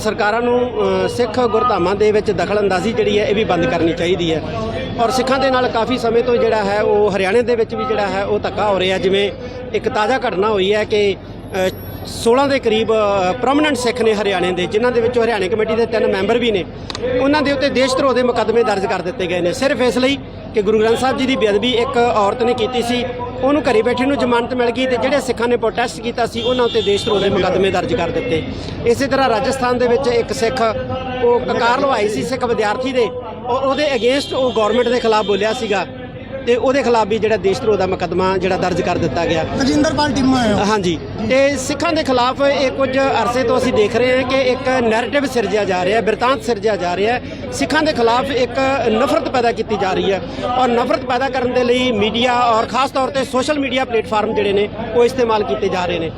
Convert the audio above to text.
ਸਰਕਾਰਾਂ ਨੂੰ ਸਿੱਖ ਗੁਰਧਾਮਾਂ ਦੇ ਵਿੱਚ ਦਖਲਅੰਦਾਜ਼ੀ ਜਿਹੜੀ ਹੈ, ਇਹ ਵੀ ਬੰਦ ਕਰਨੀ ਚਾਹੀਦੀ ਹੈ। ਔਰ ਸਿੱਖਾਂ ਦੇ ਨਾਲ ਕਾਫੀ ਸਮੇਂ ਤੋਂ ਜਿਹੜਾ ਹੈ, ਉਹ ਹਰਿਆਣੇ ਦੇ ਵਿੱਚ ਵੀ ਜਿਹੜਾ ਹੈ, ਉਹ ਧੱਕਾ ਹੋ ਰਿਹਾ ਜਿਵੇਂ ਇੱਕ ਤਾਜ਼ਾ ਘਟਨਾ ਹੋਈ ਹੈ ਕਿ 16 ਦੇ ਕਰੀਬ ਪ੍ਰੋਮਿਨੈਂਟ ਸਿੱਖ ਨੇ ਹਰਿਆਣੇ ਦੇ, ਜਿਨ੍ਹਾਂ ਦੇ ਵਿੱਚੋਂ ਹਰਿਆਣੇ ਕਮੇਟੀ ਦੇ ਤਿੰਨ ਮੈਂਬਰ ਵੀ ਨੇ, ਉਹਨਾਂ ਦੇ ਉੱਤੇ ਦੇਸ਼ ਧਰੋਹ ਦੇ ਮੁਕੱਦਮੇ ਦਰਜ ਕਰ ਦਿੱਤੇ ਗਏ ਨੇ। ਸਿਰਫ ਇਸ ਲਈ ਕਿ ਗੁਰੂ ਗ੍ਰੰਥ ਸਾਹਿਬ ਜੀ ਦੀ ਬੇਅਦਬੀ ਇੱਕ ਔਰਤ ਨੇ ਕੀਤੀ ਸੀ, ਉਹਨੂੰ ਘਰੇ ਬੈਠੇ ਨੂੰ ਜ਼ਮਾਨਤ ਮਿਲ ਗਈ ਤੇ ਜਿਹੜੇ ਸਿੱਖਾਂ ਨੇ ਪ੍ਰੋਟੈਸਟ ਕੀਤਾ ਸੀ, ਉਹਨਾਂ ਉੱਤੇ ਦੇਸ਼ ਧਰੋਹ ਦੇ ਮੁਕੱਦਮੇ ਦਰਜ ਕਰ ਦਿੱਤੇ। ਇਸੇ ਤਰ੍ਹਾਂ ਰਾਜਸਥਾਨ ਦੇ ਵਿੱਚ ਇੱਕ ਸਿੱਖ, ਉਹ ਕਕਾਰ ਲਵਾਈ ਸੀ, ਸਿੱਖ ਵਿਦਿਆਰਥੀ ਦੇ, ਉਹ ਉਹਦੇ ਅਗੇਂਸਟ ਉਹ ਗਵਰਨਮੈਂਟ ਦੇ ਖਿਲਾਫ ਬੋਲਿਆ ਸੀਗਾ। ਤੇ ਉਹਦੇ ਖਿਲਾਫ ਵੀ ਜਿਹੜਾ ਦੇਸ਼ ਧਰੋਹ ਦਾ ਮੁਕੱਦਮਾ ਜਿਹੜਾ ਦਰਜ ਕਰ ਦਿੱਤਾ ਗਿਆ। ਤਜਿੰਦਰਪਾਲ ਟੀਮਾਂ ਹੋ? ਹਾਂਜੀ। ਤੇ ਸਿੱਖਾਂ ਦੇ ਖਿਲਾਫ ਇਹ ਕੁਝ ਅਰਸੇ ਤੋਂ ਅਸੀਂ ਦੇਖ ਰਹੇ ਹਾਂ ਕਿ ਇੱਕ ਨੈਰੇਟਿਵ ਸਿਰਜਿਆ ਜਾ ਰਿਹਾ ਹੈ ਬਿਰਤਾਂਤ ਸਿਰਜਿਆ ਜਾ ਰਿਹਾ ਹੈ। ਸਿੱਖਾਂ ਦੇ ਖਿਲਾਫ ਇੱਕ ਨਫ਼ਰਤ ਪੈਦਾ ਕੀਤੀ ਜਾ ਰਹੀ ਹੈ ਔਰ ਨਫ਼ਰਤ ਪੈਦਾ ਕਰਨ ਦੇ ਲਈ ਮੀਡੀਆ ਔਰ ਖਾਸ ਤੌਰ ਤੇ ਸੋਸ਼ਲ ਮੀਡੀਆ ਪਲੇਟਫਾਰਮ ਜਿਹੜੇ ਨੇ ਉਹ ਇਸਤੇਮਾਲ ਕੀਤੇ ਜਾ ਰਹੇ ਨੇ।